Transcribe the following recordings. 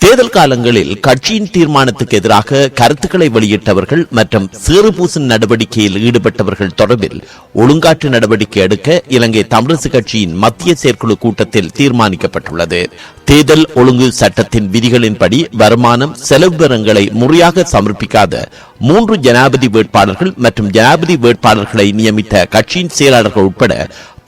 தேர்தல் காலங்களில் கட்சியின் தீர்மானத்துக்கு எதிராக கருத்துக்களை வெளியிட்டவர்கள் மற்றும் சீறுபூசும் நடவடிக்கையில் ஈடுபட்டவர்கள் தொடர்பில் ஒழுங்காற்று நடவடிக்கை எடுக்க இலங்கை தமிழரசு கட்சியின் மத்திய செயற்குழு கூட்டத்தில் தீர்மானிக்கப்பட்டுள்ளது. தேர்தல் ஒழுங்கு சட்டத்தின் விதிகளின்படி வருமானம் செலவு விவரங்களை முறையாக சமர்ப்பிக்காத மூன்று ஜனாதிபதி வேட்பாளர்கள் மற்றும் ஜனாதிபதி வேட்பாளர்களை நியமித்த கட்சியின் செயலாளர்கள் உட்பட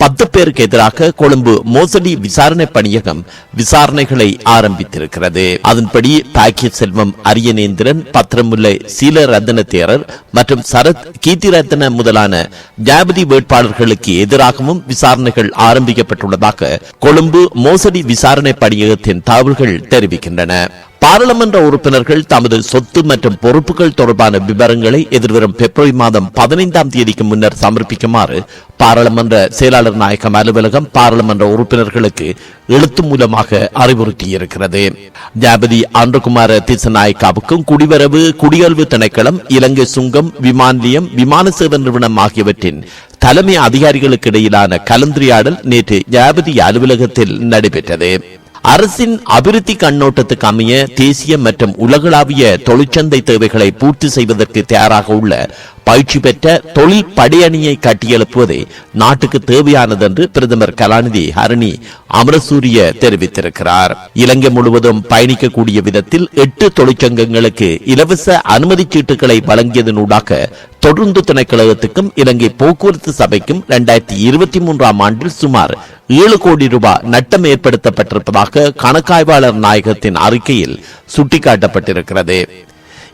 பத்து பேருக்கு எதிராக கொழும்பு மோசடி விசாரணை பணியகம் விசாரணைகளை ஆரம்பித்திருக்கிறது. அதன்படி பாக்கிய செல்வம் அரியநேந்திரன் பத்திரமுல்லை சீல ரத்தன தேரர் மற்றும் சரத் கீர்த்திரத்தன முதலான ஜாபதி வேட்பாளர்களுக்கு எதிராகவும் விசாரணைகள் ஆரம்பிக்கப்பட்டுள்ளதாக கொழும்பு மோசடி விசாரணை பணியகத்தின் தகவல்கள் தெரிவிக்கின்றன. பாராளுமன்ற உறுப்பினர்கள் தமது சொத்து மற்றும் பொறுப்புகள் தொடர்பான விவரங்களை எதிர்வரும் பிப்ரவரி மாதம் பதினைந்தாம் தேதிக்கு முன்னர் சமர்ப்பிக்குமாறு பாராளுமன்ற செயலாளர் நாயகம் அலுவலகம் பாராளுமன்ற உறுப்பினர்களுக்கு எழுத்து மூலமாக அறிவுறுத்தியிருக்கிறது. ஜாபதி ஆண்டகுமார திசநாயக்காவுக்கும் குடிவரவு குடியல்வு திணைக்களம் இலங்கை சுங்கம் விமான நிலையம் விமான சேவை நிறுவனம் ஆகியவற்றின் தலைமை அதிகாரிகளுக்கு இடையிலான கலந்துரையாடல் நேற்று ஜாபதி அலுவலகத்தில் நடைபெற்றது. அரசின் அபிவிருத்தி கண்ணோட்டத்துக்கு அமைய தேசிய மற்றும் உலகளாவிய தொழிற்சந்தை தேவைகளை பூர்த்தி செய்வதற்கு தயாராக உள்ள பயிற்சி பெற்ற தொழில் படையணியை கட்டியெழுப்புவதே நாட்டுக்கு தேவையானது என்று பிரதமர் கலாநிதி ஹரணி அமரசூரிய தெரிவித்திருக்கிறார். இலங்கை முழுவதும் பயணிக்கக்கூடிய விதத்தில் எட்டு தொழிற்சங்கங்களுக்கு இலவச அனுமதி சீட்டுகளை வழங்கியதனூடாக தொடர்ந்து திணைக்கழகத்துக்கும் இலங்கை போக்குவரத்து சபைக்கும் இரண்டாயிரத்தி இருபத்தி மூன்றாம் ஆண்டில் சுமார் ஏழு கோடி ரூபாய் நட்டம் ஏற்படுத்தப்பட்டிருப்பதாக கணக்காய்வாளர் நாயகத்தின் அறிக்கையில் சுட்டிக்காட்டப்பட்டிருக்கிறது.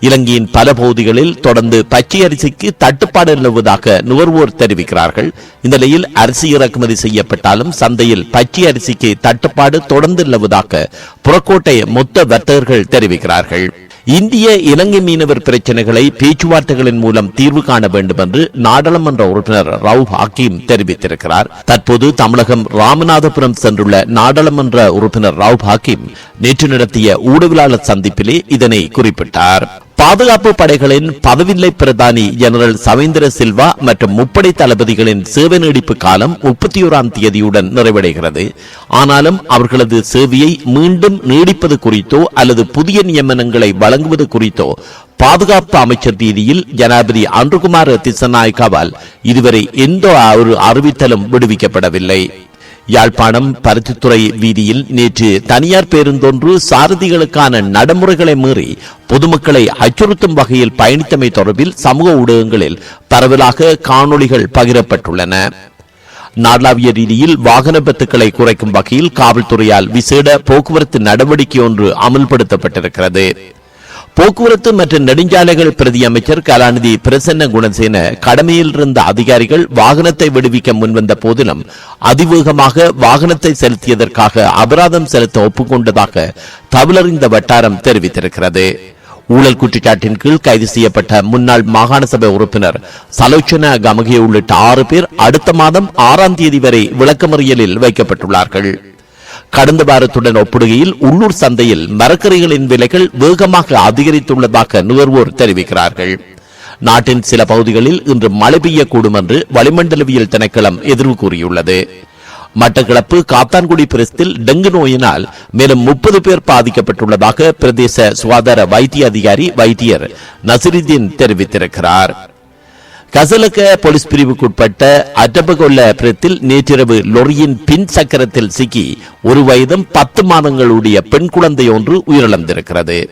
இலங்கையின் பல பகுதிகளில் தொடர்ந்து பச்சை அரிசிக்கு தட்டுப்பாடு நிலவுவதாக நுகர்வோர் தெரிவிக்கிறார்கள். இந்த நிலையில் அரிசி இறக்குமதி செய்யப்பட்டாலும் சந்தையில் பச்சை அரிசிக்கு தட்டுப்பாடு தொடர்ந்து நிலவுவதாக புறக்கோட்டை மொத்த வர்த்தகர்கள் தெரிவிக்கிறார்கள். இந்திய இலங்கை மீனவர் பிரச்சனைகளை பேச்சுவார்த்தைகளின் மூலம் தீர்வு காண வேண்டும் என்று நாடாளுமன்ற உறுப்பினர் ரவு ஹக்கீம் தெரிவித்திருக்கிறார். தற்போது தமிழகம் ராமநாதபுரம் சென்றுள்ள நாடாளுமன்ற உறுப்பினர் ரவுப் ஹக்கீம் நேற்று நடத்திய ஊடகவியலாளர் சந்திப்பிலே இதனை குறிப்பிட்டார். பாதுகாப்பு படைகளின் பதவிநிலை பிரதானி ஜெனரல் சவேந்திர சில்வா மற்றும் முப்படை தளபதிகளின் சேவை நீடிப்பு காலம் முப்பத்தி ஓராம் தேதியுடன் நிறைவடைகிறது. ஆனாலும் அவர்களது சேவையை மீண்டும் நீடிப்பது குறித்தோ அல்லது புதிய நியமனங்களை வழங்குவது குறித்தோ பாதுகாப்பு அமைச்சர் ரீதியில் ஜனாதிபதி அன்றுகுமார் திசநாயக்காவால் இதுவரை எந்த ஒரு அறிவித்தலும் விடுவிக்கப்படவில்லை. யாழ்ப்பாணம் பருத்தித்துறை வீதியில் நேற்று தனியார் பேருந்தொன்று சாரதிகளுக்கான நடைமுறைகளை மீறி பொதுமக்களை அச்சுறுத்தும் வகையில் பயணித்தமை தொடர்பில் சமூக ஊடகங்களில் பரவலாக காணொளிகள் பகிரப்பட்டுள்ளன. நாடாவிய ரீதியில் வாகன பத்துக்களை குறைக்கும் வகையில் காவல்துறையால் விசேட போக்குவரத்து நடவடிக்கை ஒன்று அமல்படுத்தப்பட்டிருக்கிறது. போக்குவரத்து மற்றும் நெடுஞ்சாலைகள் பிரதி அமைச்சர் கலாநிதி பிரசன்ன குணசேன கடமையில் இருந்த அதிகாரிகள் வாகனத்தை விடுவிக்க முன்வந்த போதிலும் அதிவேகமாக வாகனத்தை செலுத்தியதற்காக அபராதம் செலுத்த ஒப்புக்கொண்டதாக தவளறிந்த வட்டாரம் தெரிவித்திருக்கிறது. ஊழல் குற்றச்சாட்டின் கீழ் கைது செய்யப்பட்ட முன்னாள் மாகாண சபை உறுப்பினர் சலோச்சன கமகே உள்ளிட்ட ஆறு பேர் அடுத்த மாதம் ஆறாம் தேதி வரை விளக்கமறியலில் வைக்கப்பட்டுள்ளார்கள். கடந்த வாரத்துடன் ஒப்பிடுகையில் உள்ளூர் சந்தையில் மரக்கறிகளின் விலைகள் வேகமாக அதிகரித்துள்ளதாக நுகர்வோர் தெரிவிக்கிறார்கள். நாட்டின் சில பகுதிகளில் இன்று மழை பெய்யக்கூடும் என்று வளிமண்டலவியல் திணைக்களம் எதிர்வு கூறியுள்ளது. மட்டக்களப்பு காத்தான்குடி பிரஸ்தில் டெங்கு நோயினால் மேலும் முப்பது பேர் பாதிக்கப்பட்டுள்ளதாக பிரதேச சுகாதார வைத்திய அதிகாரி வைத்தியர் நசிருதீன் தெரிவித்திருக்கிறார். கசலக போலீஸ் பிரிவுக்குட்பட்ட அட்டபகொல்ல பிரத்தில் நேற்றிரவு லொரியின் பின் சக்கரத்தில் சிக்கி ஒரு வயதும் பத்து மாதங்களுடைய பெண் குழந்தை ஒன்று உயிரிழந்திருக்கிறது.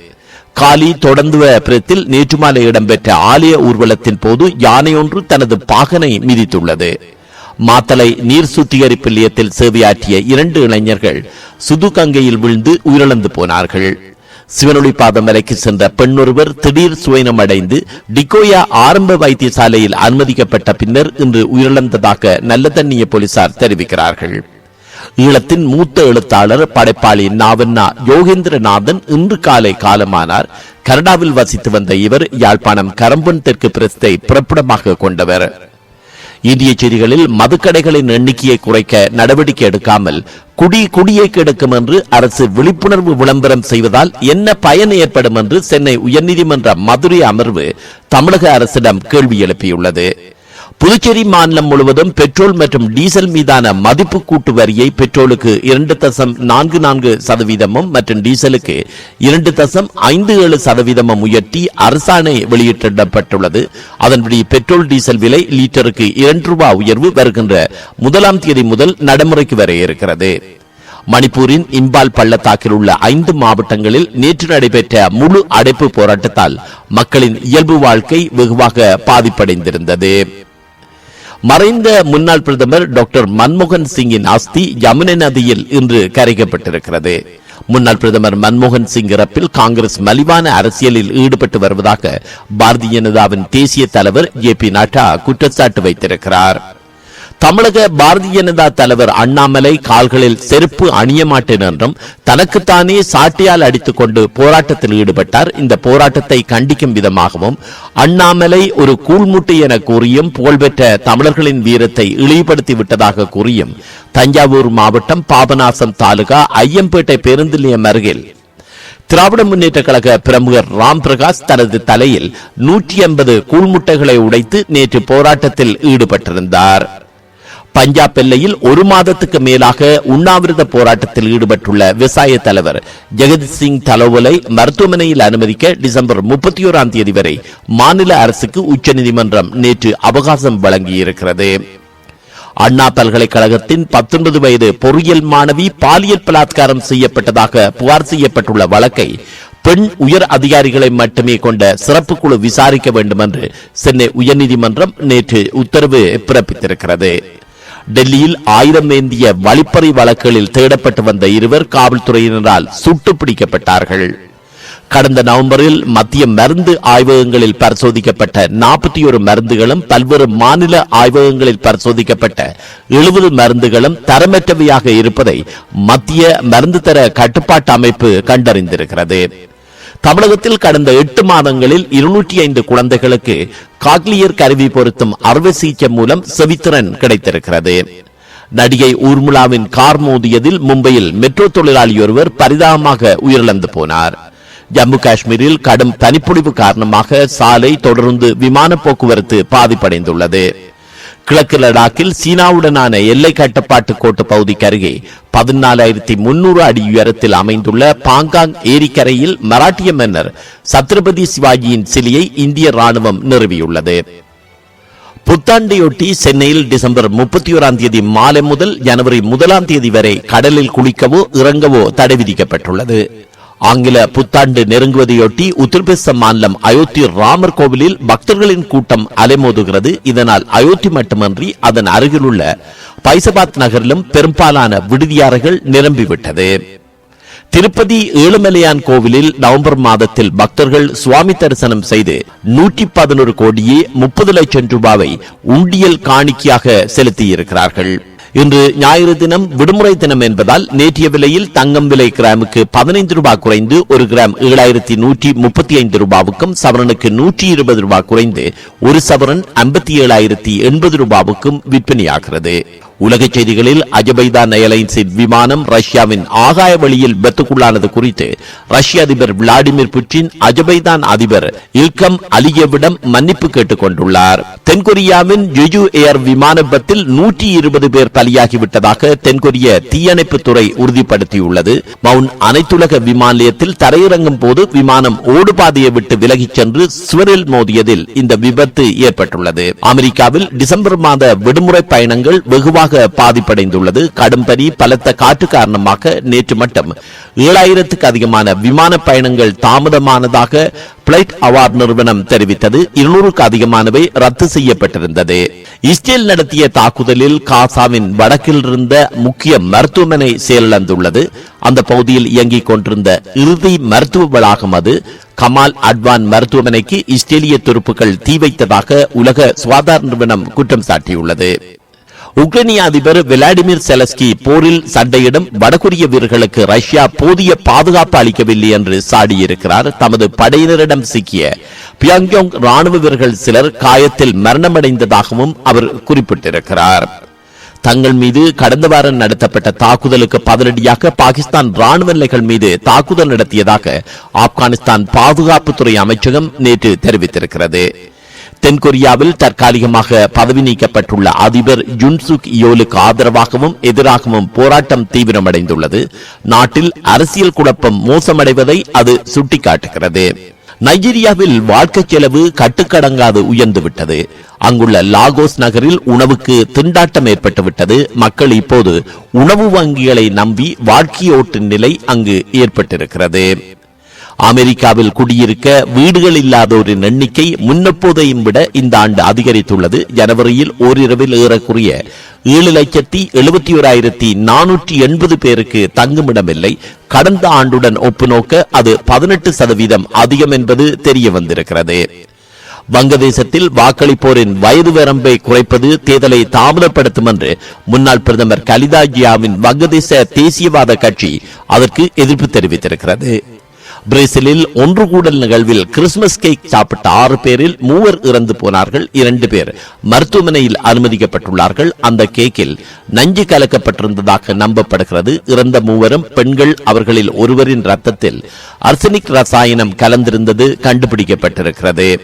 காலி தொடர்ந்துவ பிரத்தில் நேற்று மாலை இடம்பெற்ற ஆலய ஊர்வலத்தின் போது யானை ஒன்று தனது பாகனை மிதித்துள்ளது. மாத்தலை நீர் சுத்திகரிப்பு நிலையத்தில் சேவையாற்றிய இரண்டு இளைஞர்கள் சுதுகங்கையில் விழுந்து உயிரிழந்து போனார்கள். சிவனொளி வரைக்கு சென்ற பெண்ணொருவர் திடீர் சுயனம் அடைந்து டிகோயா ஆரம்ப வைத்தியசாலையில் அனுமதிக்கப்பட்ட பின்னர் இன்று உயிரிழந்ததாக நல்ல தண்ணிய போலீசார் தெரிவிக்கிறார்கள். ஈழத்தின் மூத்த எழுத்தாளர் படைப்பாளி நாவண்ணா யோகேந்திரநாதன் இன்று காலை காலமானார். கனடாவில் வசித்து வந்த இவர் யாழ்ப்பாணம் கரம்பன் தெற்கு பிரஸ்தை பிறப்பிடமாக கொண்டவர். இந்திய செய்திகளில் மதுக்கடைகளின் எண்ணிக்கையை குறைக்க நடவடிக்கை எடுக்காமல் குடி குடியை கெடுக்கும் என்று அரசு விழிப்புணர்வு விளம்பரம் செய்வதால் என்ன பயன் ஏற்படும் என்று சென்னை உயர்நீதிமன்ற மதுரை அமர்வு தமிழக அரசிடம் கேள்வி எழுப்பியுள்ளது. புதுச்சேரி மாநிலம் முழுவதும் பெட்ரோல் மற்றும் டீசல் மீதான மதிப்பு கூட்டு வரியை பெட்ரோலுக்கு இரண்டு தசம் நான்கு நான்கு சதவீதமும் மற்றும் டீசலுக்கு இரண்டு தசம் ஐந்து ஏழு சதவீதமும் உயர்த்தி அரசாணை வெளியிட்டிடப்பட்டுள்ளது. அதன்படி பெட்ரோல் டீசல் விலை லீட்டருக்கு இரண்டு ரூபாய் உயர்வு வருகின்ற முதலாம் தேதி முதல் நடைமுறைக்கு வர இருக்கிறது. மணிப்பூரின் இம்பால் பள்ளத்தாக்கில் உள்ள ஐந்து மாவட்டங்களில் நேற்று நடைபெற்ற முழு அடைப்பு போராட்டத்தால் மக்களின் இயல்பு வாழ்க்கை வெகுவாக பாதிப்படைந்திருந்தது. மறைந்த முன்னாள் பிரதமர் டாக்டர் மன்மோகன் சிங்கின் அஸ்தி யமுனை நதியில் இன்று கரைக்கப்பட்டிருக்கிறது. முன்னாள் பிரதமர் மன்மோகன் சிங் இறப்பில் காங்கிரஸ் மலிவான அரசியலில் ஈடுபட்டு வருவதாக பாரதிய ஜனதாவின் தேசிய தலைவர் ஜே பி நட்டா குற்றச்சாட்டு வைத்திருக்கிறார். தமிழக பாரதிய ஜனதா தலைவர் அண்ணாமலை கால்களில் செருப்பு அணிய மாட்டேன் என்றும் தனக்குத்தானே சாட்டையால் அடித்துக் கொண்டு போராட்டத்தில் ஈடுபட்டார். இந்த போராட்டத்தை கண்டிக்கும் விதமாகவும் அண்ணாமலை ஒரு கூழ்முட்டை என கூறியும் புகழ்பெற்ற தமிழர்களின் வீரத்தை இழிவுபடுத்தி விட்டதாக கூறியும் தஞ்சாவூர் மாவட்டம் பாபநாசம் தாலுகா ஐயம்பேட்டை பேருந்து நிலையம் அருகில். திராவிட முன்னேற்ற கழக பிரமுகர் ராம் பிரகாஷ் தனது தலையில் நூற்றி ஐம்பது கூழ்முட்டைகளை உடைத்து நேற்று போராட்டத்தில் ஈடுபட்டிருந்தார். பஞ்சாப் எல்லையில் ஒரு மாதத்துக்கு மேலாக உண்ணாவிரத போராட்டத்தில் ஈடுபட்டுள்ள விவசாய தலைவர் ஜெகத் சிங் தலோவலை மருத்துவமனையில் அனுமதிக்க டிசம்பர் முப்பத்தி ஓராம் தேதி வரை மாநில அரசுக்கு உச்சநீதிமன்றம் நேற்று அவகாசம் வழங்கியிருக்கிறது. அண்ணா பல்கலைக்கழகத்தின் பத்தொன்பது வயது பொறியியல் மாணவி பாலியல் பலாத்காரம் செய்யப்பட்டதாக புகார் செய்யப்பட்டுள்ள வழக்கை பெண் உயர் அதிகாரிகளை மட்டுமே கொண்ட சிறப்பு குழு விசாரிக்க வேண்டும் என்று சென்னை உயர்நீதிமன்றம் நேற்று உத்தரவு பிறப்பித்திருக்கிறது. டெல்லியில் ஆயுதம் ஏந்திய வழிப்பறை வழக்குகளில் தேடப்பட்டு வந்த இருவர் காவல்துறையினரால் சுட்டு பிடிக்கப்பட்டார்கள் கடந்த நவம்பரில் மத்திய மருந்து ஆய்வகங்களில் பரிசோதிக்கப்பட்ட நாற்பத்தி ஒரு மருந்துகளும் பல்வேறு மாநில ஆய்வகங்களில் பரிசோதிக்கப்பட்ட எழுபது மருந்துகளும் தரமற்றவையாக இருப்பதை மத்திய மருந்து தர கட்டுப்பாட்டு அமைப்பு கண்டறிந்திருக்கிறது. தமிழகத்தில் கடந்த எட்டு மாதங்களில் இருநூற்றி ஐந்து குழந்தைகளுக்கு காக்லியர் கருவி பொருத்தும் அறுவை சிகிச்சை மூலம் செவித்திறன் கிடைத்திருக்கிறது. நடிகை ஊர்முலாவின் கார் மோதியதில் மும்பையில் மெட்ரோ தொழிலாளி ஒருவர் பரிதாபமாக உயிரிழந்து போனார். ஜம்மு காஷ்மீரில் கடும் பனிப்பொழிவு காரணமாக சாலை தொடர்ந்து விமான போக்குவரத்து பாதிப்படைந்துள்ளது. கிழக்கு லடாக்கில் சீனாவுடனான எல்லை கட்டுப்பாட்டு கோட்டு பகுதிக்கு அருகே பதினாலாயிரத்தி முன்னூறு அடி உயரத்தில் அமைந்துள்ள பாங்காங் ஏரிக்கரையில் மராட்டிய மன்னர் சத்ரபதி சிவாஜியின் சிலையை இந்திய ராணுவம் நிறுவியுள்ளது. புத்தாண்டையொட்டி சென்னையில் டிசம்பர் முப்பத்தி ஓராம் தேதி மாலை முதல் ஜனவரி முதலாம் தேதி வரை கடலில் குளிக்கவோ இறங்கவோ தடை விதிக்கப்பட்டுள்ளது. ஆங்கில புத்தாண்டு நெருங்குவதையொட்டி உத்தரப்பிரதேச மாநிலம் அயோத்தி ராமர் கோவிலில் பக்தர்களின் கூட்டம் அலைமோதுகிறது. இதனால் அயோத்தி மட்டுமன்றி அதன் அருகிலுள்ள பைசபாத் நகரிலும் பெரும்பாலான விடுதியாறைகள் நிரம்பிவிட்டது. திருப்பதி ஏழுமலையான் கோவிலில் நவம்பர் மாதத்தில் பக்தர்கள் சுவாமி தரிசனம் செய்து நூற்றி பதினொரு கோடியே முப்பது லட்சம் ரூபாவை உண்டியல் காணிக்கையாக செலுத்தியிருக்கிறார்கள். இன்று ஞாயிறு தினம் விடுமுறை தினம் என்பதால் நேற்றைய விலையில் தங்கம் விலை கிராமுக்கு பதினைந்து ரூபாய் குறைந்து ஒரு கிராம் ஏழாயிரத்தி நூற்றி முப்பத்தி ஐந்து ரூபாவுக்கும் சவரனுக்கு நூற்றி இருபது ரூபாய் குறைந்து ஒரு சவரன் ஐம்பத்தி ஏழாயிரத்தி எண்பது ரூபாவுக்கும் விற்பனையாகிறது. உலக செய்திகளில் அஜபைதான் ஏர்லைன்ஸின் விமானம் ரஷ்யாவின் ஆகாய வழியில் வெத்துக்குள்ளானது குறித்து ரஷ்ய அதிபர் விளாடிமிர் புட்டின் அஜபைதான் அதிபர் இல்கம் அலியவிடம் மன்னிப்பு கேட்டுக் கொண்டுள்ளார். தென்கொரியாவின் ஜுஜு ஏர் விமான விபத்தில் நூற்றி இருபது பேர் பலியாகிவிட்டதாக தென்கொரிய தீயணைப்பு துறை உறுதிப்படுத்தியுள்ளது. மவுண்ட் அனைத்துலக விமான நிலையத்தில் தரையிறங்கும் போது விமானம் ஓடுபாதையை விட்டு விலகிச் சென்று சுவரில் மோதியதில் இந்த விபத்து ஏற்பட்டுள்ளது. அமெரிக்காவில் டிசம்பர் மாத விடுமுறை பயணங்கள் வெகுவாக கடுமையாக பாதிப்படைந்துள்ளது. கடும் பனி பலத்த காற்று காரணமாக நேற்று மட்டும் ஏழாயிரத்துக்கு அதிகமான விமான பயணங்கள் தாமதமானதாக பிளைட் அவார்ட் நிறுவனம் தெரிவித்தது. இருநூறுக்கு அதிகமானவை ரத்து செய்யப்பட்டிருந்தது. இஸ்ரேல் நடத்திய தாக்குதலில் காசாவின் வடக்கில் இருந்த முக்கிய மருத்துவமனை செயலிழந்துள்ளது. அந்த பகுதியில் இயங்கிக் கொண்டிருந்த இறுதி மருத்துவ வளாகம் அது. கமால் அட்வான் மருத்துவமனைக்கு இஸ்ரேலிய துருப்புகள் தீ வைத்ததாக உலக சுகாதார நிறுவனம் குற்றம் சாட்டியுள்ளது. உக்ரைனிய அதிபர் விளாடிமிர் செலஸ்கி போரில் சண்டையிடும் வடகொரிய வீரர்களுக்கு ரஷ்யா போதிய பாதுகாப்பு அளிக்கவில்லை என்று சாடியிருக்கிறார். தமது படையினரிடம் சிக்கிய பியாங்யோங் ராணுவ வீரர்கள் சிலர் காயத்தில் மரணமடைந்ததாகவும் அவர் குறிப்பிட்டிருக்கிறார். தங்கள் மீது கடந்த வாரம் நடத்தப்பட்ட தாக்குதலுக்கு பதிலடியாக பாகிஸ்தான் ராணுவ நிலைகள் மீது தாக்குதல் நடத்தியதாக ஆப்கானிஸ்தான் பாதுகாப்புத்துறை அமைச்சகம் நேற்று தெரிவித்திருக்கிறது. தென்கொரியாவில் தற்காலிகமாக பதவி நீக்கப்பட்டுள்ள அதிபர் ஜுன்சுக் யோலுக்கு ஆதரவாகவும் எதிராகவும் போராட்டம் தீவிரமடைந்துள்ளது. நாட்டில் அரசியல் குழப்பம் மோசமடைவதை அது சுட்டிக்காட்டுகிறது. நைஜீரியாவில் வாழ்க்கை செலவு கட்டுக்கடங்காது உயர்ந்துவிட்டது. அங்குள்ள லாகோஸ் நகரில் உணவுக்கு திண்டாட்டம் ஏற்பட்டுவிட்டது. மக்கள் இப்போது உணவு வங்கிகளை நம்பி வாழ்க்கையோட்டின் நிலை அங்கு ஏற்பட்டிருக்கிறது. அமெரிக்காவில் குடியிருக்க வீடுகள் இல்லாதோரின் எண்ணிக்கை முன்னெப்போதையும் விட இந்த ஆண்டு அதிகரித்துள்ளது. ஜனவரியில் ஓரிரவில் ஏறக்குறைய ஏழு லட்சத்தி எழுபத்தி ஓராயிரத்தி நானூற்றி எண்பது பேருக்கு தங்குமிடமில்லை. கடந்த ஆண்டுடன் ஒப்புநோக்க அது பதினெட்டு சதவீதம் அதிகம் என்பது தெரிய வந்திருக்கிறது. வங்கதேசத்தில் வாக்களிப்போரின் வயது வரம்பை குறைப்பது தேர்தலை தாமதப்படுத்தும் என்று முன்னாள் பிரதமர் கலிதா ஜியாவின் வங்கதேச தேசியவாத கட்சி அதற்கு எதிர்ப்பு தெரிவித்திருக்கிறது. பிரேசிலில் ஒன்று கூடல் நிகழ்வில் கிறிஸ்துமஸ் கேக் சாப்பிட்ட ஆறு பேரில் மூவர் இறந்து போனார்கள். இரண்டு பேர் மருத்துவமனையில் அனுமதிக்கப்பட்டுள்ளார்கள். அந்த கேக்கில் நஞ்சு கலக்கப்பட்டிருந்ததாக நம்பப்படுகிறது. இறந்த மூவரும் பெண்கள் அவர்களில் ஒருவரின் ரத்தத்தில் அர்சனிக் ரசாயனம் கலந்திருந்தது கண்டுபிடிக்கப்பட்டிருக்கிறது.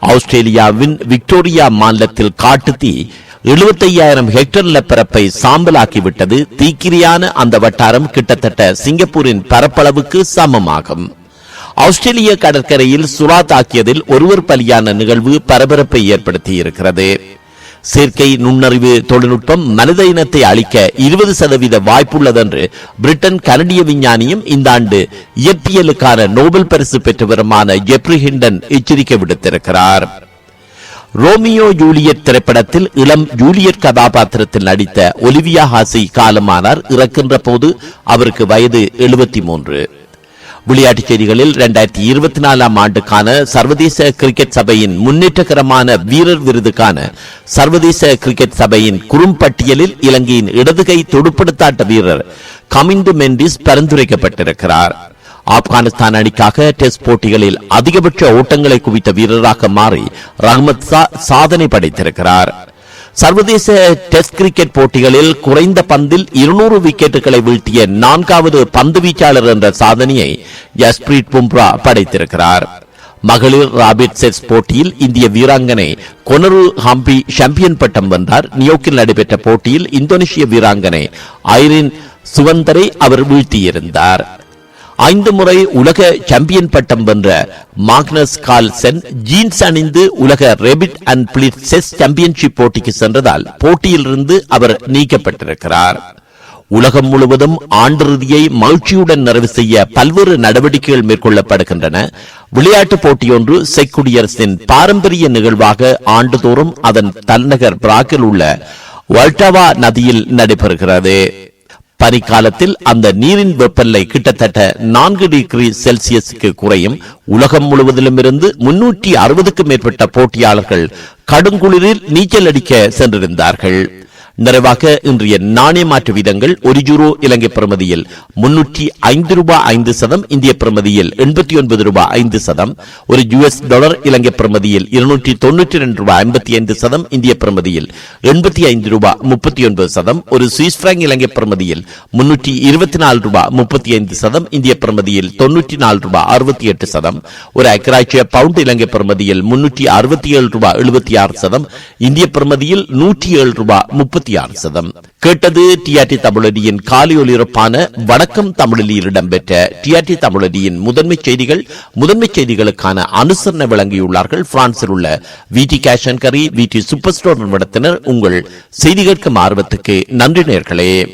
ஆஸ்திரேலியாவின் விக்டோரியா மாநிலத்தில் காட்டுத்தீ எழுபத்தையாயிரம் ஹெக்டர் நிலப்பரப்பை சாம்பலாக்கிவிட்டது. தீக்கிரியான அந்த வட்டாரம் கிட்டத்தட்ட சிங்கப்பூரின் பரப்பளவுக்கு சமமாகும். ஆஸ்திரேலிய கடற்கரையில் சுறா தாக்கியதில் ஒருவர் பலியான நிகழ்வு பரபரப்பை ஏற்படுத்தி இருக்கிறது செயற்கை நுண்ணறிவு தொழில்நுட்பம் மனித இனத்தை அழிக்க இருபது சதவீத வாய்ப்புள்ளதென்று பிரிட்டன் கனடிய விஞ்ஞானியும் இந்த ஆண்டு இயற்பியலுக்கான நோபல் பரிசு பெற்றவருமான ஜெப்ரி ஹிண்டன் எச்சரிக்கை விடுத்திருக்கிறார். ரோமியோ ஜூலியட் திரைப்படத்தில் இளம் ஜூலியட் கதாபாத்திரத்தில் நடித்த ஒலிவியா ஹாசி காலமானார் இறக்கின்ற போது அவருக்கு வயது எழுபத்தி மூன்று விளையாட்டுச் செய்திகளில் இரண்டாயிரத்தி இருபத்தி நாலாம் ஆண்டுக்கான சர்வதேச கிரிக்கெட் சபையின் முன்னேற்றகரமான வீரர் விருதுக்கான சர்வதேச கிரிக்கெட் சபையின் குறும்பட்டியலில் இலங்கையின் இடதுகை தொடுப்படுத்தாட்ட வீரர் கமிந்து மெண்டிஸ் பரிந்துரைக்கப்பட்டிருக்கிறார். ஆப்கானிஸ்தான் அணிக்காக டெஸ்ட் போட்டிகளில் அதிகபட்ச ஓட்டங்களை குவித்த வீரராக மாறி ரஹ்மத் சாதனை படைத்திருக்கிறார். சர்வதேச டெஸ்ட் கிரிக்கெட் போட்டிகளில் குறைந்த பந்தில் இருநூறு விக்கெட்டுகளை வீழ்த்திய நான்காவது பந்து வீச்சாளர் என்ற சாதனையை ஜஸ்பிரீத் பும்ரா படைத்திருக்கிறார். மகளிர் ராபிட் செட்ஸ் போட்டியில் இந்திய வீராங்கனை கொனரு ஹம்பி சாம்பியன் பட்டம் வென்றார். நியோக்கில் நடைபெற்ற போட்டியில் இந்தோனேஷிய வீராங்கனை ஐரின் சுவந்தரை அவர் வீழ்த்தியிருந்தார். ஐந்து முறை உலக சாம்பியன் பட்டம் வென்ற மாக்னஸ் கால்சன் ஜீன்ஸ் அணிந்து உலக rapid and blitz chess championship போட்டிக்கு சென்றதால் போட்டியிலிருந்து அவர் நீக்கப்பட்டிருக்கிறார். உலகம் முழுவதும் ஆண்டிறுதியை மகிழ்ச்சியுடன் நிறைவு செய்ய பல்வேறு நடவடிக்கைகள் மேற்கொள்ளப்படுகின்றன. விளையாட்டுப் போட்டியொன்று செக் குடியரசின் பாரம்பரிய நிகழ்வாக ஆண்டுதோறும் அதன் தலைநகர் பிராக்கில் உள்ள வல்டவா நதியில் நடைபெறுகிறது. பனிக்காலத்தில் அந்த நீரின் வெப்பநிலை கிட்டத்தட்ட நான்கு டிகிரி செல்சியஸுக்கு குறையும். உலகம் முழுவதிலும் இருந்து முன்னூற்றி அறுபதுக்கும் மேற்பட்ட போட்டியாளர்கள் கடுங்குளிரில் நீச்சல் அடிக்க சென்றிருந்தார்கள். நிறைவாக இன்றைய நாணய மாற்று வீதங்கள் ஒரு யூரோ இலங்கை பிரமதியில் முன்னூற்றி ஐந்து ரூபாய் ஐந்து சதம் இந்திய பிரமதியில் எண்பத்தி ஒன்பது ரூபாய் ஐந்து சதம் ஒரு யுஎஸ் டாலர் இலங்கை பிரமதியில் இருநூற்றி தொன்னூற்றி ரெண்டு ரூபாய் ஐம்பத்தி ஐந்து சதம் இந்திய பிரமதியில் எண்பத்தி ஐந்து ரூபாய் முப்பத்தி ஒன்பது சதம் ஒரு சுவிஸ் பிராங்க் இலங்கை பிரமதியில் முன்னூற்றி இருபத்தி நாலு ரூபாய் முப்பத்தி ஐந்து சதம் இந்திய பிரமதியில் தொன்னூற்றி நாலு ரூபாய் அறுபத்தி எட்டு சதம் ஒரு அக்கராட்சிய பவுண்ட் இலங்கை பிரமதியில் முன்னூற்றி அறுபத்தி ஏழு ரூபாய் எழுபத்தி ஆறு சதம் இந்திய பிரமதியில் நூற்றி ஏழு ரூபாய் முப்பத்தி ஆறு சதம் கேட்டது டிஆர்டி தமிழடியின் காலை ஒலிபரப்பான வணக்கம் தமிழில் இடம்பெற்ற டிஆர்டி தமிழடியின் முதன்மை செய்திகள் முதன்மை செய்திகளுக்கான அனுசரணை வழங்கியுள்ளார்கள். பிரான்சில் உள்ள விடி கேஷ் அண்ட் கரி விடி சூப்பர் ஸ்டோர் நிறுவனத்தினர் உங்கள் செய்தி கேட்கும் ஆர்வத்துக்கு நன்றி நேர்களே.